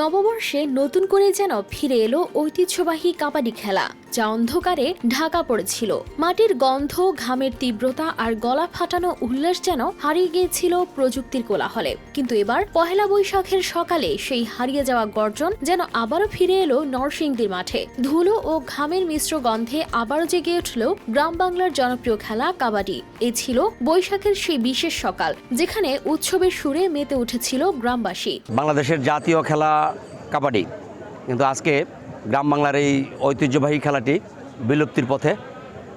নববর্ষে নতুন করে যেন ফিরে এলো ঐতিহ্যবাহী কাবাডি খেলা। যা অন্ধকারে ঢাকা পড়েছিল। মাটির গন্ধ, ঘামের তীব্রতা আর গলা ফাটানো উল্লাস যেন হারিয়ে গিয়েছিল প্রযুক্তির কোলাহলে। কিন্তু এবার পহেলা বৈশাখের সকালে সেই হারিয়ে যাওয়া গর্জন যেন আবারও ফিরে এলো নরসিংদীর মাঠে। ধুলো ও ঘামের মিশ্র গন্ধে আবারও জেগে উঠল গ্রাম বাংলার জনপ্রিয় খেলা কাবাডি। এ ছিল বৈশাখের সেই বিশেষ সকাল, যেখানে উৎসবের সুরে মেতে উঠেছিল গ্রামবাসী। বাংলাদেশের জাতীয় খেলা কাবাডি। কিন্তু আজকে গ্রাম বাংলার এই ঐতিহ্যবাহী খেলাটি বিলুপ্তির পথে।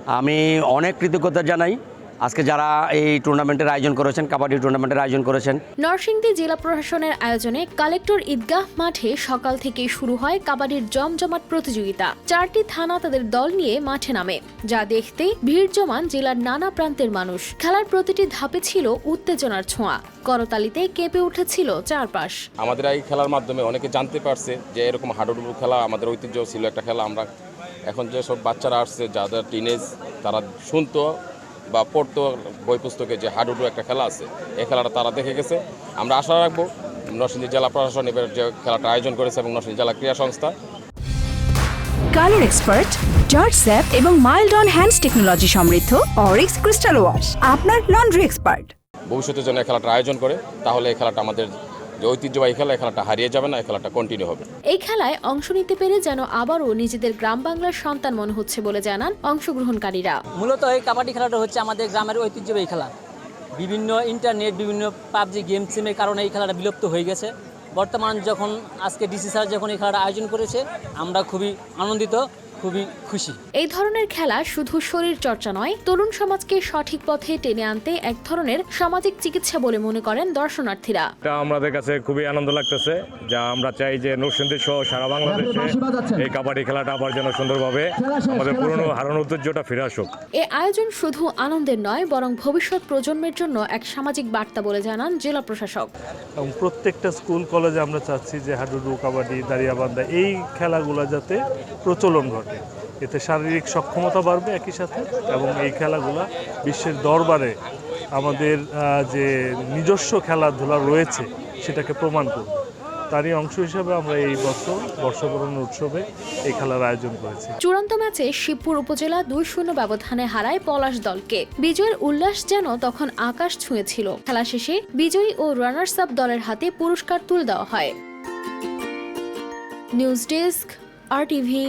আমি অনেক কৃতজ্ঞতা জানাই। আজকে যারা এই টুর্নামেন্টের আয়োজন করেছেন কাবাডি টুর্নামেন্টের আয়োজন করেছেন। নরসিংদী জেলা প্রশাসনের আয়োজনে কালেক্টর ঈদগাহ মাঠে সকাল থেকে শুরু হয় কাবাডির জমজমাট প্রতিযোগিতা। চারটি থানা তাদের দল নিয়ে মাঠে নামে যা দেখতে ভিড় জমান জেলার নানা প্রান্তের মানুষ। খেলার প্রতিটি ধাপে ছিল উত্তেজনার ছোঁয়া। করতালিতে কেঁপে উঠেছিল চারপাশ। আমাদের এই খেলার মাধ্যমে অনেকে জানতে পারছে যে এরকম হাডুডুডু খেলা আমাদের ঐতিহ্য ছিল একটা খেলা। আমরা এখন যে সব বাচ্চারা আসছে যাদের টিনেজ তারা শুনতো বা পড়তো বই পুস্তকে যে হাডুডু একটা খেলা আছে এই খেলাটা তারা দেখে গেছে। আমরা আশা রাখব নরসিংদী জেলা প্রশাসন এবার যে খেলাটা আয়োজন করেছে এবং নরসিংদী জেলা ক্রীড়া সংস্থা। কালার এক্সপার্ট জর্জ স্যাপ এবং মাইল্ড অন হ্যান্ডস টেকনোলজি সমৃদ্ধ অরিক্স ক্রিস্টাল ওয়াশ আপনার লন্ড্রি এক্সপার্ট। ভবিষ্যতে যেন এই খেলাটা আয়োজন করে তাহলে এই খেলাটা আমাদের যে ঐতিহ্যবাহী খেলা এই খেলাটা হারিয়ে যাবে না এই খেলাটা কন্টিনিউ হবে। এই খেলায় অংশ নিতে পেরে যেন আবারও নিজেদের গ্রাম বাংলার সন্তান মনে হচ্ছে বলে জানান অংশগ্রহণকারীরা। মূলত এই কাবাডি খেলাটা হচ্ছে আমাদের গ্রামের ঐতিহ্যবাহী খেলা। বিভিন্ন ইন্টারনেট বিভিন্ন পাবজি গেম সিমের কারণে এই খেলাটা বিলুপ্ত হয়ে গেছে। বর্তমান যখন আজকে ডিসি স্যার যখন এই খেলাটা আয়োজন করেছে আমরা খুবই আনন্দিত। খুবই খুশি। এই ধরনের খেলা শুধু শরীর চর্চা নয় তরুণ সমাজকে সঠিক পথে টেনে আনতে এক ধরনের সামাজিক চিকিৎসা বলে মনে করেন দর্শনার্থীরা। এটা আমাদের কাছে খুবই আনন্দ লাগতেছে যা আমরা চাই যে নরসিংদী সহ সারা বাংলাদেশে এই কাবাডি খেলাটা আবার যেন সুন্দরভাবে আমাদের পুরনো হারানো ঐতিহ্যটা ফিরে আসুক। এ আয়োজন শুধু আনন্দের নয় বরং ভবিষ্যৎ প্রজন্মের জন্য এক সামাজিক বার্তা বলে জানান জেলা প্রশাসক। এবং প্রত্যেকটা স্কুল কলেজে আমরা চাচ্ছি যে হাডুডু কাবাডি দাঁড়িয়াবান্ধা এই খেলাগুলো যাতে প্রচলন ঘটে। এতে শারীরিক সক্ষমতা বাড়বে একই সাথে এবং এই খেলাগুলা বিশ্বের দরবারে আমাদের যে নিজস্ব খেলাধুলা রয়েছে সেটাকে প্রমাণ করবে। তারই অংশ হিসাবে আমরা এই বছর বর্ষবরণ উৎসবে এই খেলার আয়োজন করেছি। চূড়ান্ত ম্যাচে শিবপুর উপজেলা দুই শূন্য ব্যবধানে হারায় পলাশ দলকে। বিজয়ের উল্লাস যেন তখন আকাশ ছুঁয়েছিল। খেলা শেষে বিজয়ী ও রানার্স আপ দলের হাতে পুরস্কার তুলে দেওয়া হয়। News desk, R TV.